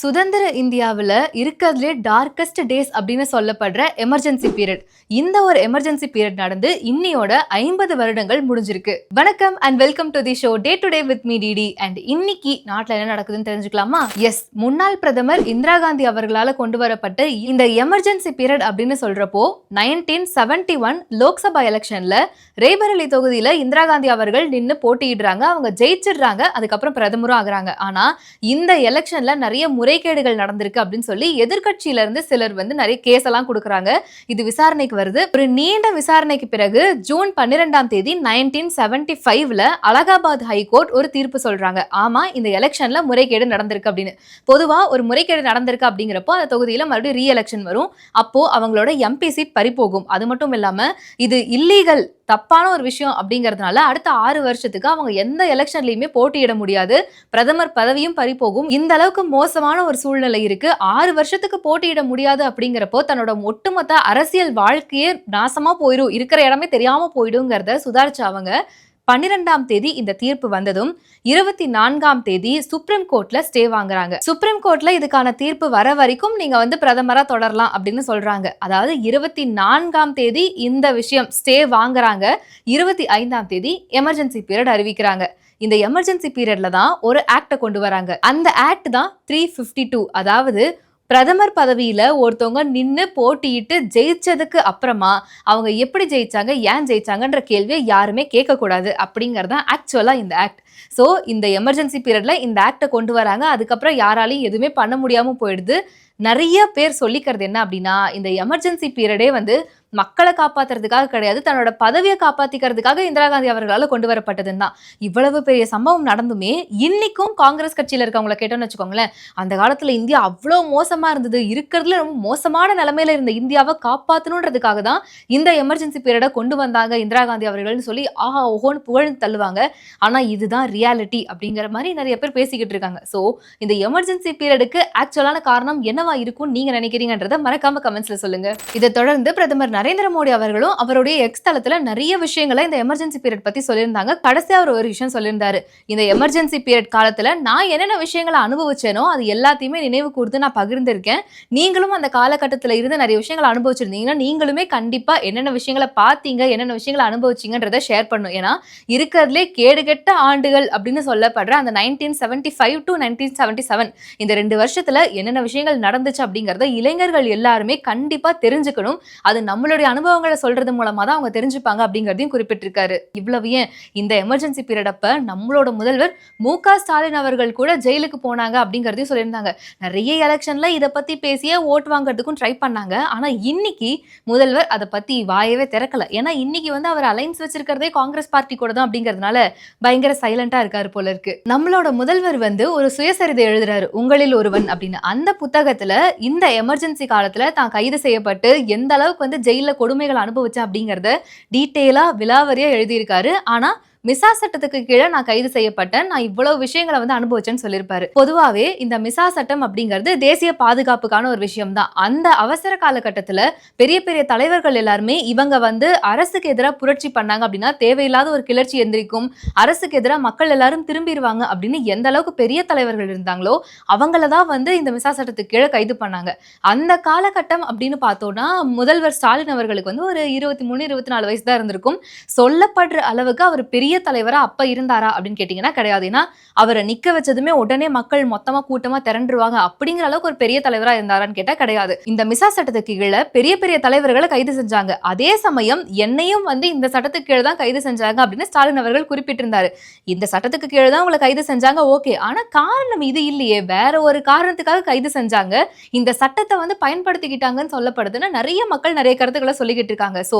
சுதந்திர இந்தியாவில் இருக்கிறதுலே டார்க்கஸ்ட் டேஸ் அப்படின்னு சொல்லப்படுற எமர்ஜென்சி பீரியட் இந்த ஒரு எமர்ஜென்சி பீரியட் நடந்து இன்னியோட ஐம்பது வருடங்கள் முடிஞ்சிருக்கு. வணக்கம் and welcome to the show day to day with me DD and இன்னைக்கு நாட்டில் என்ன நடக்குதுன்னு தெரிஞ்சுக்கலாமா? எஸ் முன்னாள் பிரதமர் இந்திரா காந்தி அவர்களால் கொண்டு வரப்பட்ட இந்த எமர்ஜென்சி பீரியட் அப்படின்னு சொல்றப்போ நைன்டீன் செவன்டி ஒன் லோக்சபா எலெக்ஷன்ல ரேபரலி தொகுதியில் இந்திரா காந்தி அவர்கள் நின்று போட்டியிடுறாங்க. அவங்க ஜெயிச்சிடுறாங்க. அதுக்கப்புறம் பிரதமரும் ஆகுறாங்க. ஆனா இந்த எலெக்ஷன்ல நிறைய முறை முறைகேடுகள் நடந்திருக்கு அப்படின்னு சொல்லி எதிர்கட்சியில இருந்து சிலர் வந்து நிறைய கேஸ் எல்லாம் கொடுக்குறாங்க. இது விசாரணைக்கு வருது. ஒரு நீண்ட விசாரணைக்கு பிறகு ஜூன் பன்னிரெண்டாம் தேதி நைன்டீன் செவன்டி ஃபைவ்ல அலகாபாத் ஹைகோர்ட் ஒரு தீர்ப்பு சொல்றாங்க. ஆமா இந்த எலெக்ஷன்ல முறைகேடு நடந்திருக்கு அப்படின்னு. பொதுவா ஒரு முறைகேடு நடந்திருக்கு அப்படிங்கிறப்போ அந்த தொகுதியில மறுபடியும் ரீ எலெக்ஷன் வரும். அப்போ அவங்களோட எம்பி சீட் பறிபோகும். அது மட்டும் இல்லாம இது இல்லீகல் தப்பான ஒரு விஷயம் அப்படிங்கிறதுனால அடுத்த ஆறு வருஷத்துக்கு அவங்க எந்த எலெக்ஷன்லையுமே போட்டியிட முடியாது. பிரதமர் பதவியும் பறிபோகும். இந்த அளவுக்கு மோசமான ஒரு சூழ்நிலை இருக்கு. ஆறு வருஷத்துக்கு போட்டியிட முடியாது அப்படிங்கிறப்போ தன்னோட ஒட்டுமொத்த அரசியல் வாழ்க்கையே நாசமா போயிடும் இருக்கிற இடமே தெரியாம போயிடுங்கிறத சுதாரிச்சு அவங்க. பன்னிரெண்டாம் தேதி இந்த தீர்ப்பு வந்ததும் இருபத்தி நான்காம் தேதி சுப்ரீம் கோர்ட்ல ஸ்டே வாங்குறாங்க. சுப்ரீம் கோர்ட்ல இதுக்கான தீர்ப்பு வர வரைக்கும் நீங்க வந்து பிரதமரா தொடரலாம் அப்படின்னு சொல்றாங்க. அதாவது இருபத்தி நான்காம் தேதி இந்த விஷயம் ஸ்டே வாங்குறாங்க. இருபத்தி ஐந்தாம் தேதி எமர்ஜென்சி பீரியட் அறிவிக்கிறாங்க. இந்த எமர்ஜென்சி பீரியட்ல தான் ஒரு ஆக்டை கொண்டு வராங்க. அந்த ஆக்ட் தான் த்ரீ ஃபிஃப்டி டூ அதாவது பிரதமர் பதவியில் ஒருத்தவங்க நின்று போட்டியிட்டு ஜெயிச்சதுக்கு அப்புறமா அவங்க எப்படி ஜெயிச்சாங்க ஏன் ஜெயிச்சாங்கன்ற கேள்வியை யாருமே கேட்கக்கூடாது அப்படிங்கிறது தான் ஆக்சுவலாக இந்த ஆக்ட் ஸோ இந்த எமர்ஜென்சி பீரியடில் இந்த ஆக்டை கொண்டு வராங்க. அதுக்கப்புறம் யாராலையும் எதுவுமே பண்ண முடியாமல் போயிடுது. நிறைய பேர் சொல்லிக்கிறது என்ன அப்படின்னா இந்த எமர்ஜென்சி பீரியடே வந்து மக்களை காப்பாத்துறதுக்காக கிடையாது தன்னோட பதவியை காப்பாத்திக்கிறதுக்காக இந்திரா காந்தி அவர்களால் கொண்டு வரப்பட்டதுன்னு தான். இவ்வளவு பெரிய சம்பவம் நடந்துமே இன்னைக்கும் காங்கிரஸ் கட்சியில் இருக்கவங்கள கேட்டோம்னு வச்சுக்கோங்களேன் அந்த காலத்தில் இந்தியா அவ்வளோ மோசமாக இருந்தது. இருக்கிறதுல ரொம்ப மோசமான நிலமையில இருந்த இந்தியாவை காப்பாற்றணுன்றதுக்காக தான் இந்த எமர்ஜென்சி பீரியடை கொண்டு வந்தாங்க இந்திரா காந்தி அவர்கள்னு சொல்லி ஆஹா ஓஹோன்னு புகழ்ந்து தள்ளுவாங்க. ஆனால் இதுதான் ரியாலிட்டி அப்படிங்கிற மாதிரி நிறைய பேர் பேசிக்கிட்டு இருக்காங்க. ஸோ இந்த எமர்ஜென்சி பீரியடுக்கு ஆக்சுவலான காரணம் என்ன என்னவா இருக்கும் நீங்க நினைக்கிறீங்கன்றத மறக்காம கமெண்ட்ஸ்ல சொல்லுங்க. இதை தொடர்ந்து பிரதமர் நரேந்திர மோடி அவர்களும் அவருடைய எக்ஸ் தளத்துல நிறைய விஷயங்களை இந்த எமர்ஜென்சி பீரியட் பத்தி சொல்லியிருந்தாங்க. கடைசியா அவர் ஒரு விஷயம் சொல்லியிருந்தாரு. இந்த எமர்ஜென்சி பீரியட் காலத்துல நான் என்னென்ன விஷயங்களை அனுபவிச்சேனோ அது எல்லாத்தையுமே நினைவு கூர்ந்து நான் பகிர்ந்திருக்கேன். நீங்களும் அந்த காலகட்டத்தில் இருந்து நிறைய விஷயங்களை அனுபவிச்சிருந்தீங்கன்னா நீங்களுமே கண்டிப்பா என்னென்ன விஷயங்களை பார்த்தீங்க என்னென்ன விஷயங்களை அனுபவிச்சிங்கன்றத ஷேர் பண்ணும். ஏன்னா இருக்கிறதுலே கேடுகெட்ட ஆண்டுகள் அப்படின்னு சொல்லப்படுற அந்த nineteen seventy five to nineteen seventy seven இந்த ரெண்டு வருஷத்துல என்னென்ன விஷயங்கள் நடந்துச்சு அப்படிங்கிறத இளைஞர்கள் எல்லாருமே கண்டிப்பா தெரிஞ்சுக்கணும். அது நம்மளுடைய அனுபவங்களை சொல்றது மூலமா தான் அவங்க தெரிஞ்சுப்பாங்க அப்படிங்கிறதையும் குறிப்பிட்டிருக்காரு. இவ்வளவு ஏன் இந்த எமர்ஜென்சி பீரியட் அப்ப நம்மளோட முதல்வர் மு க ஸ்டாலின் அவர்கள் கூட ஜெயிலுக்கு போனாங்க அப்படிங்கிறதையும் சொல்லியிருந்தாங்க. நிறைய எலெக்ஷன்ல இதை பத்தி பேசியே ஓட்டு வாங்குறதுக்கும் ட்ரை பண்ணாங்க. ஆனா இன்னைக்கு முதல்வர் அதை பத்தி வாயவே திறக்கல. ஏன்னா இன்னைக்கு வந்து அவர் அலைன்ஸ் வச்சிருக்கிறதே காங்கிரஸ் பார்ட்டி கூட தான் அப்படிங்கிறதுனால பயங்கர சைலண்டா இருக்காரு போல இருக்கு. நம்மளோட முதல்வர் வந்து ஒரு சுயசரிதை எழுதுறாரு. உங்களில் ஒருவன் அப்படின்னு அந்த புத்தகத்துல இந்த எமர்ஜென்சி காலத்துல தான் கைது செய்யப்பட்டு எந்த அளவுக்கு வந்து ஜெயில கொடுமைகள் அனுபவிச்சேன் அப்படிங்கறத டீட்டெயிலா விலாவரியா எழுதியிருக்காரு. ஆனா மிசா சட்டத்துக்கு கீழே நான் கைது செய்யப்பட்டேன். நான் இவ்வளவு விஷயங்களை வந்து அனுபவிச்சேன்னு சொல்லியிருப்பாரு. பொதுவாகவே இந்த மிசா சட்டம் அப்படிங்கிறது தேசிய பாதுகாப்புக்கான ஒரு விஷயம் தான் அந்த அவசர காலகட்டத்தில் பெரிய பெரிய தலைவர்கள் எல்லாருமே இவங்க வந்து அரசுக்கு எதிராக புரட்சி பண்ணாங்க அப்படின்னா தேவையில்லாத ஒரு கிளர்ச்சி எந்திரிக்கும். அரசுக்கு எதிராக மக்கள் எல்லாரும் திரும்பிடுவாங்க அப்படின்னு எந்த அளவுக்கு பெரிய தலைவர்கள் இருந்தாங்களோ அவங்கள தான் வந்து இந்த மிசா சட்டத்துக்கு கீழே கைது பண்ணாங்க. அந்த காலகட்டம் அப்படின்னு பார்த்தோம்னா முதல்வர் ஸ்டாலின் அவர்களுக்கு வந்து ஒரு இருபத்தி மூணு இருபத்தி நாலு வயசு தான் இருந்திருக்கும். சொல்லப்படுற அளவுக்கு அவர் பெரிய தலைவரா அப்ப இருந்தாரா அப்படின்னு கேட்டீங்கன்னா கிடையாது. ஏன்னா அவரை நிக்க வச்சதுமே உடனே மக்கள் மொத்தமா கூட்டமா திரண்டுருவாங்க அப்படிங்கிற அளவுக்கு ஒரு பெரிய தலைவரா இருந்தாரான்னு கேட்டா கிடையாது. இந்த மிசா சட்டத்துக்கு கீழே பெரிய பெரிய தலைவர்களை கைது செஞ்சாங்க. அதே சமயம் என்னையும் வந்து இந்த சட்டத்துக்கு கீழே தான் கைது செஞ்சாங்க அப்படின்னு ஸ்டாலின் அவர்கள் குறிப்பிட்டிருந்தாரு. இந்த சட்டத்துக்கு கீழே தான் உங்களை கைது செஞ்சாங்க ஓகே. ஆனா காரணம் இது இல்லையே. வேற ஒரு காரணத்துக்காக கைது செஞ்சாங்க. இந்த சட்டத்தை வந்து பயன்படுத்திக்கிட்டாங்கன்னு சொல்லப்படுதுன்னு நிறைய மக்கள் நிறைய கருத்துக்களை சொல்லிக்கிட்டு இருக்காங்க. சோ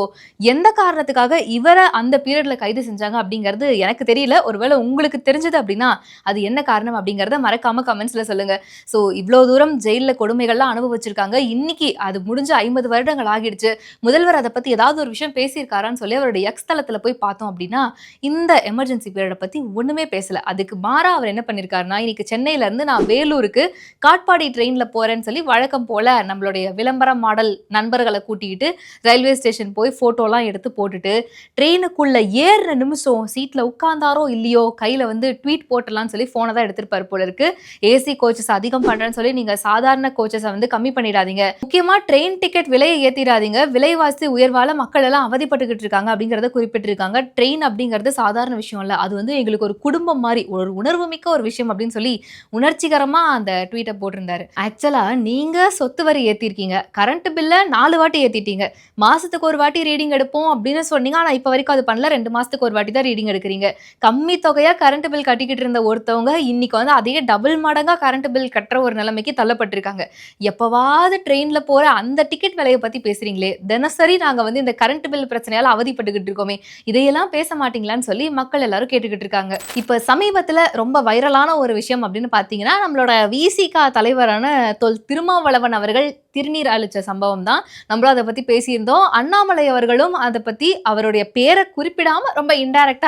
எந்த காரணத்துக்காக இவரை அந்த பீரியட்ல கைது செஞ்சாங்க அப்படிங்கிறது எனக்கு தெரியல. ஒருவேளை உங்களுக்கு தெரிஞ்சது அப்படின்னா அது என்ன காரணம் அப்படிங்கிறத மறக்காம கமெண்ட்ஸ்ல சொல்லுங்க. ஸோ இவ்வளோ தூரம் ஜெயிலில் கொடுமைகள்லாம் அனுபவிச்சிருக்காங்க. இன்னைக்கு அது முடிஞ்ச ஐம்பது வருடங்கள் ஆகிடுச்சு. முதல்வர் அதை பத்தி ஏதாவது ஒரு விஷயம் பேசியிருக்காரான்னு சொல்லி அவருடைய எக்ஸ் தளத்தில் போய் பார்த்தோம் அப்படின்னா இந்த எமர்ஜென்சி பீரியடை பத்தி ஒண்ணுமே பேசல. அதுக்கு மாறா அவர் என்ன பண்ணியிருக்காருன்னா இன்னைக்கு சென்னையில இருந்து நான் வேலூருக்கு காட்பாடி ட்ரெயின்ல போறேன்னு சொல்லி வழக்கம் போல நம்மளுடைய விளம்பர மாடல் நண்பர்களை கூட்டிக்கிட்டு ரயில்வே ஸ்டேஷன் போய் ஃபோட்டோலாம் எடுத்து போட்டுட்டு ட்ரெயினுக்குள்ள ஏறுற நிமிஷம் சீட்டில் உட்காந்தாரோ இல்லையோ கையில் வந்து ட்வீட் போட்டலாம்னு சொல்லி ஃபோனை தான் எடுத்துருப்பார் போல இருக்கு. ஏசி கோச்சஸ் அதிகம் பண்ணுறேன்னு சொல்லி நீங்கள் சாதாரண கோச்சஸை வந்து கம்மி பண்ணிடாதீங்க. முக்கியமாக ட்ரெயின் டிக்கெட் விலையை ஏற்றிடாதீங்க விலைவாசி உயர்வால் மக்கள் எல்லாம் அவதிப்பட்டுக்கிட்டு இருக்காங்க அப்படிங்கிறத குறிப்பிட்டிருக்காங்க. ட்ரெயின் அப்படிங்கிறது சாதாரண விஷயம் இல்லை. அது வந்து எங்களுக்கு ஒரு குடும்பம் மாதிரி ஒரு உணர்வு மிக்க ஒரு விஷயம் அப்படின்னு சொல்லி உணர்ச்சிகரமாக அந்த ட்வீட்டை போட்டிருந்தாரு. ஆக்சுவலாக நீங்கள் சொத்து வரி ஏற்றிருக்கீங்க கரண்ட் பில்ல நாலு வாட்டி ஏற்றிட்டீங்க மாதத்துக்கு ஒரு வாட்டி ரீடிங் எடுப்போம் அப்படின்னு சொன்னீங்க. ஆனால் இப்போ வரைக்கும் அது பண்ணல. ரெண்டு மாதத்துக்கு ஒரு வாட்டி தான் ரீடிங் எடுக்கிறீங்க. கம்மி தொகையா கரண்ட் பில் கட்டிக்கிட்டு இருந்த ஒருத்தவங்க இன்னைக்கு வந்து அதே டபுள் மடங்கா கரண்ட் பில் கட்டுற ஒரு நிலைமைக்கு தள்ளப்பட்டிருக்காங்க. எப்பவாவது ட்ரெயின்ல போற அந்த டிக்கெட் விலையை பத்தி பேசுறீங்களே. தினசரி நாங்க வந்து இந்த கரண்ட் பில் பிரச்சனையால அவதிப்பட்டுக்கிட்டு இருக்கோமே. இதையெல்லாம் பேச மாட்டீங்களான்னு சொல்லி மக்கள் எல்லாரும் கேட்டுக்கிட்டு இருக்காங்க. இப்ப சமீபத்துல ரொம்ப வைரலான ஒரு விஷயம் அப்படின்னு பாத்தீங்கன்னா நம்மளோட விசிகா தலைவரான தொல் திருமாவளவன் அவர்கள் திருநீர் அழிச்ச சம்பவம் தான். நம்மளும் அதை பத்தி பேசியிருந்தோம். அண்ணாமலை அவர்களும் அதை பத்தி அவருடைய பேரை குறிப்பிடாம ரொம்ப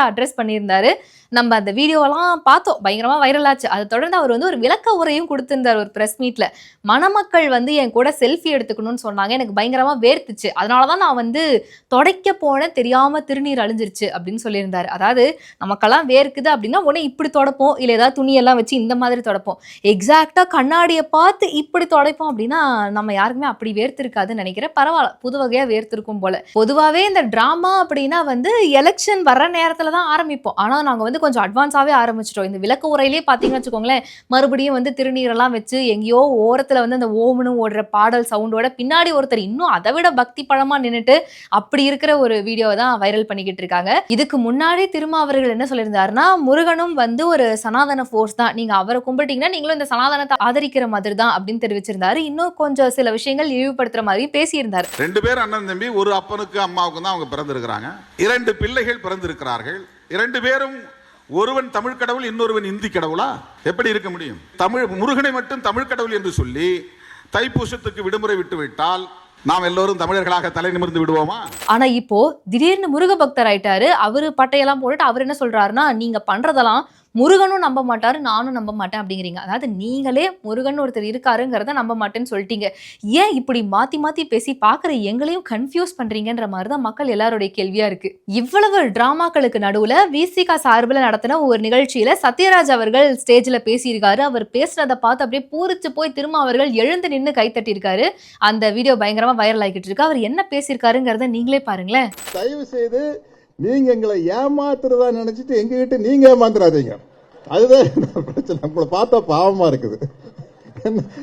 இன்டைரக்டா அட்ரஸ் பண்ணியிருந்தாரு. நம்ம அந்த வீடியோலாம் பார்த்தோம். பயங்கரமாக வைரல் ஆச்சு. அதை தொடர்ந்து அவர் வந்து ஒரு விளக்க உரையும் கொடுத்திருந்தார் ஒரு ப்ரெஸ் மீட்ல மணமக்கள் வந்து என் கூட செல்ஃபி எடுத்துக்கணும்னு சொன்னாங்க. எனக்கு பயங்கரமாக வேர்த்துச்சு. அதனால தான் நான் வந்து தொடைக்க போனேன் தெரியாமல் திருநீர் அழிஞ்சிருச்சு அப்படின்னு சொல்லியிருந்தார். அதாவது நமக்கெல்லாம் வேர்க்குது அப்படின்னா உடனே இப்படி தொடப்போம். இல்லை ஏதாவது துணியெல்லாம் வச்சு இந்த மாதிரி தொடப்போம். எக்ஸாக்டாக கண்ணாடியை பார்த்து இப்படி துடைப்போம் அப்படின்னா நம்ம யாருக்குமே அப்படி வேர்த்திருக்காதுன்னு நினைக்கிறேன். பரவாயில்ல. புது வகையாக வேர்த்திருக்கும் போல. பொதுவாகவே இந்த ட்ராமா அப்படின்னா வந்து எலெக்ஷன் வர்ற நேரத்தில் தான் ஆரம்பிப்போம். ஆனால் நாங்கள் வந்து கொஞ்சம் அட்வான்ஸாகவே ஆரம்பிச்சிட்டோம். இந்த விளக்கு உரையிலே பார்த்தீங்கன்னு வச்சுக்கோங்களேன் மறுபடியும் வந்து திருநீரெல்லாம் வச்சு எங்கேயோ ஓரத்தில் வந்து அந்த ஓமனு ஓடுற பாடல் சவுண்டோட பின்னாடி ஒருத்தர் இன்னும் அதை விட பக்தி பழமாக நின்றுட்டு அப்படி இருக்கிற ஒரு வீடியோவை தான் வைரல் பண்ணிக்கிட்டு இருக்காங்க. இதுக்கு முன்னாடி திருமாவர்கள் அவர்கள் என்ன சொல்லியிருந்தாருன்னா முருகனும் வந்து ஒரு சனாதன ஃபோர்ஸ் தான். நீங்கள் அவரை கும்பிட்டீங்கன்னா நீங்களும் இந்த சனாதனத்தை ஆதரிக்கிற மாதிரி தான் அப்படின்னு தெரிவிச்சிருந்தாரு. இன்னும் கொஞ்சம் சில விஷயங்கள் இழிவுபடுத்துற மாதிரி பேசியிருந்தார். ரெண்டு பேர் அண்ணன் தம்பி ஒரு அப்பனுக்கு அம்மாவுக்கு தான் அவங்க பிறந்திருக்கிறாங்க. இரண்டு பிள்ளைகள் பிறந்திருக்கிறார்கள். இரண்டு பேரும் ஒருவன் தமிழ் கடவுள் இன்னொருவன் இந்தி கடவுளா? எப்படி இருக்க முடியும்? தமிழ் முருகனை மட்டும் தமிழ் கடவுள் என்று சொல்லி தைப்பூசத்துக்கு விடுமுறை விட்டுவிட்டால் நாம் எல்லோரும் தமிழர்களாக தலை நிமிர்ந்து விடுவோமா? ஆனா இப்போ திடீர்னு முருக பக்தர் ஆயிட்டாரு அவரு பட்டையெல்லாம் போட்டுட்டு அவர் என்ன சொல்றாருன்னா நீங்க பண்றதெல்லாம் முருகனும் நம்ப மாட்டாரு நானும் நம்ப மாட்டேன் அப்படிங்கிறீங்க. அதாவது நீங்களே முருகன் ஒருத்தர் இருக்காருங்கிறத நம்ப மாட்டேன்னு சொல்லிட்டீங்க. ஏன் இப்படி மாத்தி மாத்தி பேசி பார்க்குற எங்களையும் கன்ஃபியூஸ் பண்றீங்கன்ற மாதிரி தான் மக்கள் எல்லாருடைய கேள்வியா இருக்கு. இவ்வளவு டிராமாக்களுக்கு நடுவுல விசிகா சார்பில் நடத்தின ஒரு நிகழ்ச்சியில சத்யராஜ் அவர்கள் ஸ்டேஜ்ல பேசியிருக்காரு. அவர் பேசுனதை பார்த்து அப்படியே பூரிச்சு போய் திரும்ப அவர்கள் எழுந்து நின்று கை தட்டியிருக்காரு. அந்த வீடியோ பயங்கரமா வைரல் ஆகிட்டு இருக்கு. அவர் என்ன பேசியிருக்காருங்கிறத நீங்களே பாருங்களேன். தயவு செய்து நீங்க எங்களை ஏமாத்துறதா நினைச்சிட்டு எங்ககிட்ட நீங்க ஏமாத்துறாதீங்க அதுதான் பிரச்சனை. நம்மளை பார்த்தா பாவமா இருக்குது.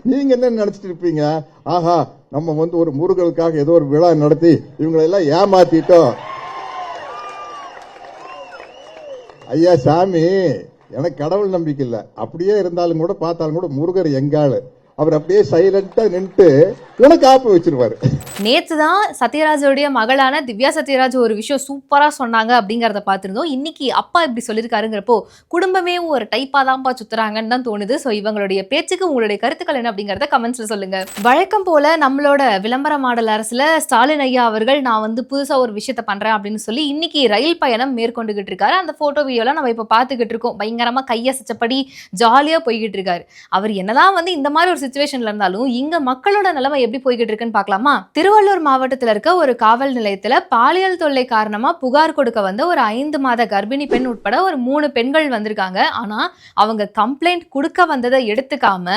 நீங்க என்ன நினைச்சிட்டு இருப்பீங்க? ஆஹா நம்ம வந்து ஒரு முருகனுக்காக ஏதோ ஒரு விழா நடத்தி இவங்களெல்லாம் ஏமாத்திட்டோம். ஐயா சாமி எனக்கு கடவுள் நம்பிக்கை இல்லை. அப்படியே இருந்தாலும் கூட பார்த்தாலும் கூட முருகர் எங்காளு? அவர் அப்படியே சைலண்டா நின்னுட்டு உனக்கு ஆப்பு வச்சிருவாரு. நேத்து தான் சத்யராஜோடைய மகளான திவ்யா சத்யராஜ் ஒரு விஷயம் சூப்பரா சொன்னாங்க அப்படிங்கறத பார்த்திருந்தோம். இன்னைக்கு அப்பா இப்படி சொல்லியிருக்காருங்கிறப்போ குடும்பமே ஒரு டைப்பா தான்ப்பா சுத்துறாங்கன்னு தான் தோணுது. ஸோ இவங்களுடைய பேச்சுக்கு உங்களுடைய கருத்துக்கள் என்ன அப்படிங்கறத கமெண்ட்ஸ்ல சொல்லுங்க. வழக்கம் போல நம்மளோட விளம்பர மாடல் அரசுல ஸ்டாலின் ஐயா அவர்கள் நான் வந்து புதுசா ஒரு விஷயத்த பண்றேன் அப்படின்னு சொல்லி இன்னைக்கு ரயில் பயணம் மேற்கொண்டுகிட்டு இருக்காரு. அந்த போட்டோ வீடியோலாம் நம்ம இப்ப பார்த்துக்கிட்டு இருக்கோம். பயங்கரமா கையசைச்சபடி ஜாலியா போய்கிட்டு இருக்காரு. அவர் என்னதான் வந்து இந்த மாதிரி ஒரு சுச்சுவேஷன்ல இருந்தாலும் இங்க மக்களோட நிலைமை எப்படி போய்கிட்டு இருக்குன்னு பார்க்கலாமா? திருவள்ளூர் மாவட்டத்துல இருக்க ஒரு காவல் நிலையத்துல பாலியல் தொல்லை காரணமா புகார் கொடுக்க வந்த ஒரு ஐந்து மாத கர்ப்பிணி பெண் உட்பட ஒரு மூணு பெண்கள் வந்திருக்காங்க. ஆனா அவங்க கம்ப்ளைண்ட் கொடுக்க வந்ததை எடுத்துக்காம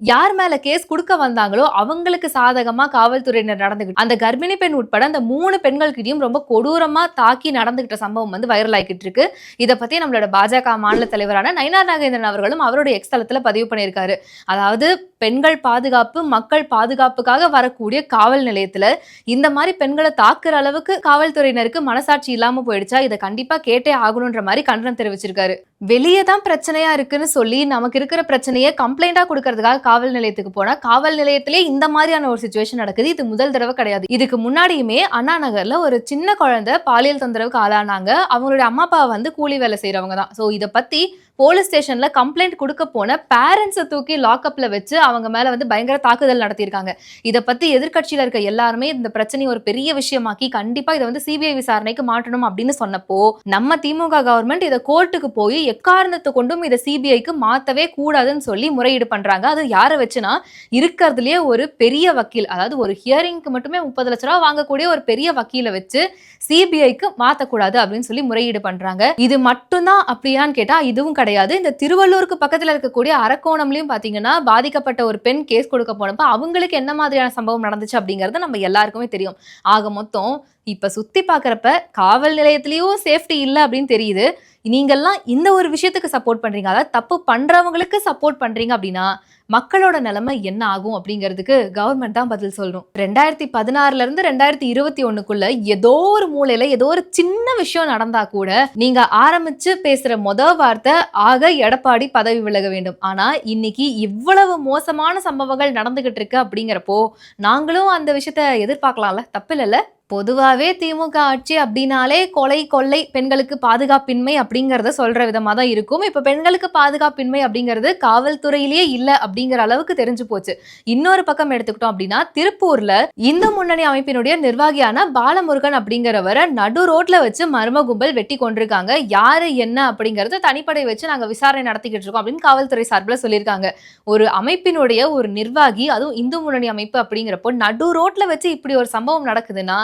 யார் மேல கேஸ் கொடுக்க வந்தாங்களோ அவங்களுக்கு சாதகமா காவல்துறையினர் நடந்துகிட்டு அந்த கர்ப்பிணி பெண் உட்பட அந்த மூணு பெண்கள்கிட்டயும் ரொம்ப கொடூரமா தாக்கி நடந்துகிட்ட சம்பவம் வந்து வைரல் ஆகிட்டு இருக்கு. இதை பத்தி நம்மளோட பாஜக மாநில தலைவரான நயினார் நாகேந்திரன் அவர்களும் அவருடைய எக்ஸ் தளத்துல பதிவு பண்ணியிருக்காரு. அதாவது பெண்கள் பாதுகாப்பு மக்கள் பாதுகாப்புக்காக வரக்கூடிய காவல் நிலையத்துல இந்த மாதிரி பெண்களை தாக்குற அளவுக்கு காவல்துறையினருக்கு மனசாட்சி இல்லாம போயிடுச்சா? இதை கண்டிப்பா கேட்டே ஆகணுன்ற மாதிரி கண்டனம் தெரிவிச்சிருக்காரு. வெளியே தான் பிரச்சனையா இருக்குன்னு சொல்லி நமக்கு இருக்கிற பிரச்சனையை கம்ப்ளைண்டா கொடுக்கறதுக்காக காவல் நிலையத்துக்கு போனா காவல் நிலையத்திலே இந்த மாதிரியான ஒரு சுச்சுவேஷன் நடக்குது. இது முதல் தடவை கிடையாது. இதுக்கு முன்னாடியுமே அண்ணா நகர்ல ஒரு சின்ன குழந்தை பாலியல் தொந்தரவுக்கு ஆளானாங்க. அவங்களுடைய அம்மா அப்பா வந்து கூலி வேலை செய்யறவங்க தான். ஸோ இதை பத்தி போலீஸ் ஸ்டேஷன்ல கம்ப்ளைண்ட் கொடுக்க போன பேரண்ட்ஸை தூக்கி லாக்அப்ல வச்சு அவங்க மேல வந்து பயங்கர தாக்குதல் நடத்தியிருக்காங்க. இதை பத்தி எதிர்க்கட்சியில இருக்க எல்லாருமே இந்த பிரச்சனையை ஒரு பெரிய விஷயமாக்கி கண்டிப்பா இதை வந்து சிபிஐ விசாரணைக்கு மாற்றணும் அப்படின்னு சொன்னப்போ நம்ம திமுக கவர்மெண்ட் இதை கோர்ட்டுக்கு போய் எக்காரணத்தை கொண்டும் இதை சிபிஐக்கு மாத்தவே கூடாதுன்னு சொல்லி முறையீடு பண்றாங்க. அது யாரை வச்சுனா இருக்கிறதுலயே ஒரு பெரிய வக்கீல் அதாவது ஒரு ஹியரிங்க்கு மட்டுமே முப்பது லட்ச ரூபா வாங்கக்கூடிய ஒரு பெரிய வக்கீலை வச்சு சிபிஐக்கு மாத்தக்கூடாது அப்படின்னு சொல்லி முறையீடு பண்றாங்க. இது மட்டும்தான் அப்படியான்னு கேட்டா இதுவும் கிடையாது கிடையாது. இந்த திருவள்ளூருக்கு பக்கத்தில் இருக்கக்கூடிய அரக்கோணம்லையும் பார்த்தீங்கன்னா பாதிக்கப்பட்ட ஒரு பெண் கேஸ் கொடுக்க போனப்போ அவங்களுக்கு என்ன மாதிரியான சம்பவம் நடந்துச்சு அப்படிங்கிறது நம்ம எல்லாருக்குமே தெரியும். ஆக மொத்தம் இப்போ சுற்றி பார்க்குறப்ப காவல் நிலையத்துலேயும் சேஃப்டி இல்லை அப்படின்னு தெரியுது. நீங்கள்லாம் இந்த ஒரு விஷயத்துக்கு சப்போர்ட் பண்ணுறீங்க அதாவது தப்பு பண்ணுறவங்களுக்கு சப்போர்ட் பண்ணுறீங்க அப்படின்னா மக்களோட நிலைமை என்ன ஆகும் அப்படிங்கிறதுக்கு கவர்மெண்ட் தான் பதில் சொல்லணும். ரெண்டாயிரத்தி பதினாறுல இருந்து ரெண்டாயிரத்தி இருபத்தி ஒண்ணுக்குள்ள ஏதோ ஒரு மூலையில ஏதோ ஒரு சின்ன விஷயம் நடந்தா கூட நீங்க ஆரம்பிச்சு பேசுற மொத வார்த்தை ஆக எடப்பாடி பதவி விலக வேண்டும். ஆனா இன்னைக்கு இவ்வளவு மோசமான சம்பவங்கள் நடந்துகிட்டு இருக்கு அப்படிங்கிறப்போ நாங்களும் அந்த விஷயத்த எதிர்பார்க்கலாம்ல? தப்பு இல்லைல்ல பொதுவாகவே திமுக ஆட்சி அப்படின்னாலே கொலை கொள்ளை பெண்களுக்கு பாதுகாப்பின்மை அப்படிங்கிறத சொல்கிற விதமாக தான் இருக்கும். இப்போ பெண்களுக்கு பாதுகாப்பின்மை அப்படிங்கிறது காவல்துறையிலேயே இல்லை அப்படிங்கிற அளவுக்கு தெரிஞ்சு போச்சு. இன்னொரு பக்கம் எடுத்துக்கிட்டோம் அப்படின்னா திருப்பூரில் இந்து முன்னணி அமைப்பினுடைய நிர்வாகியான பாலமுருகன் அப்படிங்கிறவரை நடு ரோட்டில் வச்சு மர்ம கும்பல் வெட்டி கொண்டிருக்காங்க. யார் என்ன அப்படிங்கறத தனிப்படை வச்சு நாங்கள் விசாரணை நடத்திக்கிட்டு இருக்கோம் அப்படின்னு காவல்துறை சார்பில் சொல்லியிருக்காங்க. ஒரு அமைப்பினுடைய ஒரு நிர்வாகி அதுவும் இந்து முன்னணி அமைப்பு அப்படிங்கிறப்போ நடு ரோட்டில் வச்சு இப்படி ஒரு சம்பவம் நடக்குதுன்னா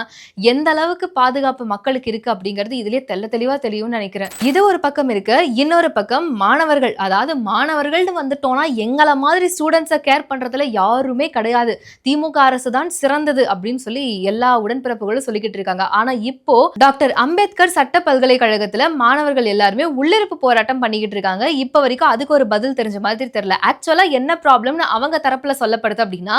எந்த அளவுக்கு பாதுகாப்பு மக்களுக்கு இருக்கு அப்படிங்கிறது இதுலயே தெல்ல தெளிவா தெரியும்னு நினைக்கிறேன். இது ஒரு பக்கம் இருக்கு இன்னொரு பக்கம் மாணவர்கள் அதாவது மாணவர்கள்னு வந்துட்டோம்னா எங்களை மாதிரி ஸ்டூடெண்ட்ஸை கேர் பண்றதுல யாருமே கிடையாது. திமுக அரசு தான் சிறந்தது அப்படின்னு சொல்லி எல்லா உடன்பிறப்புகளும் சொல்லிக்கிட்டு இருக்காங்க. ஆனா இப்போ டாக்டர் அம்பேத்கர் சட்ட பல்கலைக்கழகத்துல மாணவர்கள் எல்லாருமே உள்ளிருப்பு போராட்டம் பண்ணிக்கிட்டு இருக்காங்க. இப்போ வரைக்கும் அதுக்கு ஒரு பதில் தெரிஞ்ச மாதிரி தெரியல. ஆக்சுவலா என்ன ப்ராப்ளம்னு அவங்க தரப்புல சொல்லப்படுது அப்படின்னா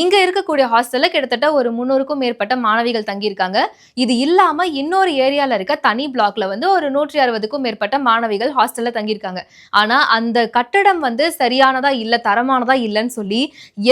இங்க இருக்கக்கூடிய ஹாஸ்டல்ல கிட்டத்தட்ட ஒரு முன்னூறுக்கும் மேற்பட்ட மாணவிகள் தங்கியிருக்காங்க. இது இல்லாம இன்னொரு ஏரியால இருக்க தனி பிளாக்ல வந்து ஒரு நூற்றி அறுபதுக்கும் மேற்பட்ட மாணவிகள் ஹாஸ்டல்ல தங்கியிருக்காங்க. ஆனா அந்த கட்டடம் வந்து சரியானதா இல்ல தரமானதா இல்லைன்னு சொல்லி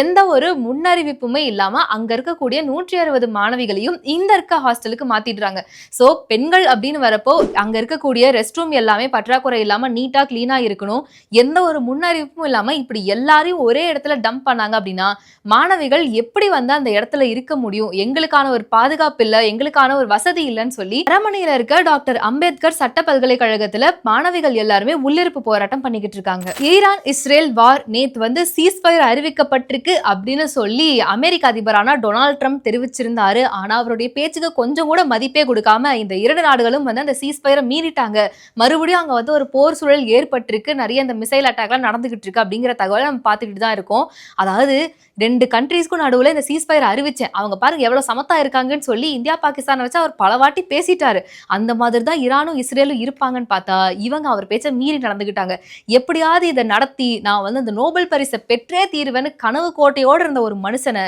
எந்த ஒரு முன்னறிவிப்புமே இல்லாம அங்க இருக்கக்கூடிய நூற்றி அறுபது மாணவிகளையும் இந்த இருக்க ஹாஸ்டலுக்கு மாத்திடுறாங்க. சோ பெண்கள் அப்படின்னு வரப்போ அங்க இருக்கக்கூடிய ரெஸ்ட் ரூம் எல்லாமே பற்றாக்குறை இல்லாம நீட்டா கிளீனா இருக்கணும். எந்த ஒரு முன்னறிவிப்பும் இல்லாம இப்படி எல்லாரையும் ஒரே இடத்துல டம்ப் பண்ணாங்க அப்படின்னா மாணவிகள் எப்படி வந்து அந்த இடத்துல இருக்க முடியும்? எங்களுக்கான ஒரு பாதுகாப்பு இல்லை எங்களுக்கான ஒரு வசதி இல்லைன்னு சொல்லி அரமனையில இருக்க டாக்டர் அம்பேத்கர் சட்ட பல்கலைக்கழகத்துல மாணவிகள் எல்லாருமே உள்ளிருப்பு போராட்டம் பண்ணிக்கிட்டு இருக்காங்க. ஈரான் இஸ்ரேல் வார் நேத்து வந்து சீஸ்ஃபயர் அறிவிக்கப்பட்டிருக்கு அப்படின்னு சொல்லி அமெரிக்க அதிபரான டொனால்ட் ட்ரம்ப் தெரிவிச்சிருந்தாரு. ஆனா அவருடைய பேச்சுக்கு கொஞ்சம் கூட மதிப்பே கொடுக்காம இந்த இரண்டு நாடுகளும் வந்து அந்த சீஸ்ஃபயரை மீறிட்டாங்க. மறுபடியும் அங்க வந்து ஒரு போர் சூழல் ஏற்பட்டிருக்கு. நிறைய இந்த மிசைல் அட்டாக்லாம் நடந்துகிட்டு இருக்கு அப்படிங்கிற தகவலை நம்ம பார்த்துக்கிட்டு தான் இருக்கோம். அதாவது ரெண்டு கண்ட்ரீஸ்க்கும் நடுவில் இந்த சீஸ்ஃபயர் அறிவிச்சேன். அவங்க பாருங்க எவ்வளவு சமத்தா இருக்காங்கன்னு சொல்லி இந்தியா பாகிஸ்தானை வச்சு அவர் பல வாட்டி பேசிட்டாரு அந்த மாதிரி தான் ஈரானும் இஸ்ரேலும் இருப்பாங்கன்னு பார்த்தா இவங்க அவர் பேச்ச மீறி நடந்துக்கிட்டாங்க எப்படியாவது இதை நடத்தி நான் வந்து இந்த நோபல் பரிசை பெற்றே தீருவேன்னு கனவு கோட்டையோடு இருந்த ஒரு மனுஷனை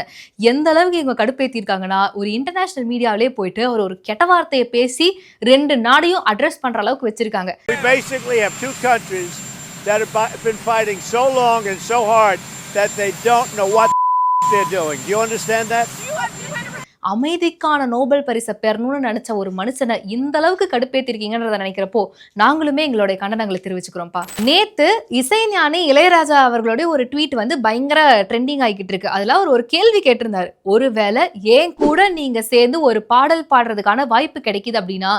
எந்த அளவுக்கு இவங்க கடுப்பேத்திருக்காங்கன்னா ஒரு இன்டர்நேஷனல் மீடியாவிலே போயிட்டு அவர் ஒரு கெட்ட வார்த்தையை பேசி ரெண்டு நாடையும் அட்ரஸ் பண்ற அளவுக்கு வச்சிருக்காங்க We basically have two countries that have been fighting so long and so hard that they don't know what they're doing. Do you understand that? அமைதிக்கான நோபல் பரிசை பெறணும்னு நினச்ச ஒரு மனுஷனை இந்த அளவுக்கு கடுப்பேத்திருக்கீங்கன்றத நினைக்கிறப்போ நாங்களுமே எங்களுடைய கண்டனங்களை தெரிவிச்சுக்கிறோம்ப்பா. நேத்து இசைஞானி இளையராஜா அவர்களுடைய ஒரு ட்வீட் வந்து பயங்கர ட்ரெண்டிங் ஆகிக்கிட்டு இருக்கு. அதில் அவர் ஒரு கேள்வி கேட்டிருந்தார். ஒருவேளை ஏன் கூட நீங்க சேர்ந்து ஒரு பாடல் பாடுறதுக்கான வாய்ப்பு கிடைக்குது அப்படின்னா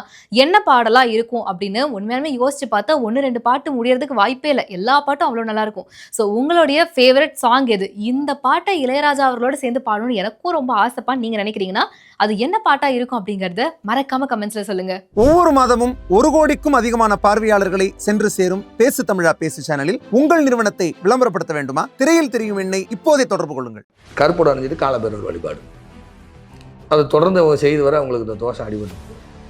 என்ன பாடலா இருக்கும் அப்படின்னு உண்மையாலுமே யோசிச்சு பார்த்தா ஒன்று ரெண்டு பாட்டு முடியறதுக்கு வாய்ப்பே இல்லை. எல்லா பாட்டும் அவ்வளோ நல்லா இருக்கும். ஸோ உங்களுடைய ஃபேவரட் சாங் எது? இந்த பாட்டை இளையராஜா அவர்களோட சேர்ந்து பாடணும்னு எனக்கும் ரொம்ப ஆசைப்பா நீங்க நினைக்கிறீங்கன்னா அது என்ன பாட்டா இருக்கும் அப்படிங்கறத மறக்காம கமெண்ட்ஸ்ல சொல்லுங்க. ஒவ்வொரு மாதமும் ஒரு கோடிக்கும் அதிகமான பார்வையாளர்களை சென்று சேரும் பேசு தமிழா பேசு சேனலில் உங்கள் நிறுவனத்தை விளம்பரப்படுத்த வேண்டுமா? திரையில் தெரியும் எண்ணை இப்போதே தொடர்பு கொள்ளுங்கள். கருப்போட அணிஞ்சிட்டு காலபேரர் வழிபாடு. அதை தொடர்ந்து அவங்க செய்து வர அவங்களுக்கு இந்த தோஷம் அடிபட்டு.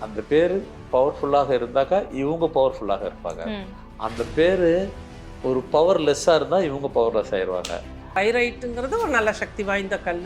அந்த பேர் பவர்ஃபுல்லாக இருந்தாக்கா இவங்க பவர்ஃபுல்லாக இருப்பாங்க. அந்த பேர் ஒரு பவர்லெஸ்ஸாக இருந்தால் இவங்க பவர்லெஸ் ஆயிடுவாங்க பைரைட்டுங்கிறது ஒரு நல்ல சக்தி வாய்ந்த கல்